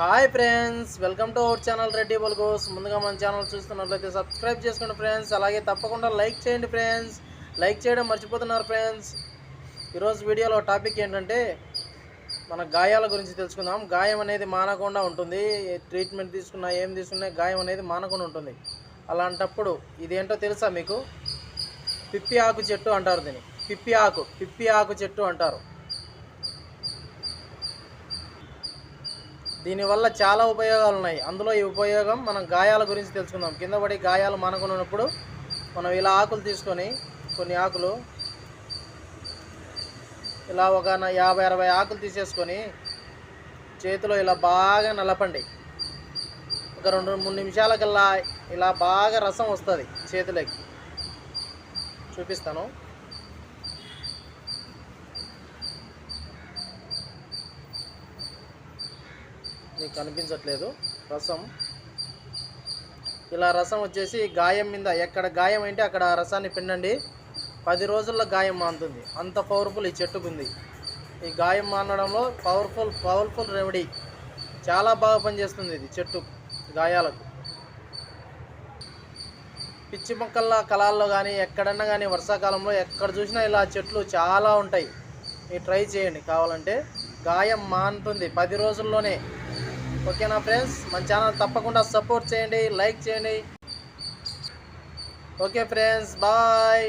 Hi friends welcome to our channel Reddy vlogs ముందుగా మన channel చూస్తున్నట్లయితే సబ్స్క్రైబ్ చేసుకోండి ఫ్రెండ్స్ అలాగే తప్పకుండా లైక్ చేయండి ఫ్రెండ్స్ లైక్ చేయడం మర్చిపోతున్నారు ఫ్రెండ్స్ ఈరోజు వీడియోలో టాపిక్ ఏంటంటే మన గాయాల గురించి తెలుసుకుందాం. గాయం అనేది మానకుండా ఉంటుంది. ట్రీట్మెంట్ తీసుకున్నా ఏం తీసుకున్నా గాయం అనేది మానకుండా ఉంటుంది. అలాంటప్పుడు ఇదేంటో తెలుసా మీకు? పిప్పి ఆకు చెట్టు అంటారు దీన్ని. పిప్పి ఆకు పిప్పి ఆకు చెట్టు అంటారు. దీనివల్ల చాలా ఉపయోగాలు ఉన్నాయి అందులో ఈ ఉపయోగం మనం గాయాల గురించి తెలుసుకుందాం. కింద పడి గాయాలు మనకున్నప్పుడు మనం ఇలా ఆకులు తీసుకొని కొన్ని ఆకులు ఇలా ఒక యాభై అరవై ఆకులు తీసేసుకొని చేతిలో ఇలా బాగా నలపండి. ఒక రెండు మూడు నిమిషాలకల్లా ఇలా బాగా రసం వస్తుంది చేతిలోకి. చూపిస్తాను. మీకు కనిపించట్లేదు. రసం. ఇలా రసం వచ్చేసి గాయం మీద ఎక్కడ గాయం అంటే అక్కడ రసాన్ని పిండండి. పది రోజుల్లో గాయం మానుతుంది అంత పవర్ఫుల్ ఈ చెట్టుకుంది. ఈ గాయం మానడంలో పవర్ఫుల్ పవర్ఫుల్ రెమెడీ చాలా బాగా పనిచేస్తుంది ఇది చెట్టు గాయాలకు. పిచ్చి మొక్కల కళాల్లో కానీ ఎక్కడన్నా కానీ వర్షాకాలంలో ఎక్కడ చూసినా ఇలా చెట్లు చాలా ఉంటాయి. మీరు ట్రై చేయండి. కావాలంటే గాయం మానుతుంది పది రోజుల్లోనే ఓకేనా ఫ్రెండ్స్? మన ఛానల్ తప్పకుండా సపోర్ట్ చేయండి లైక్ చేయండి. Okay friends bye.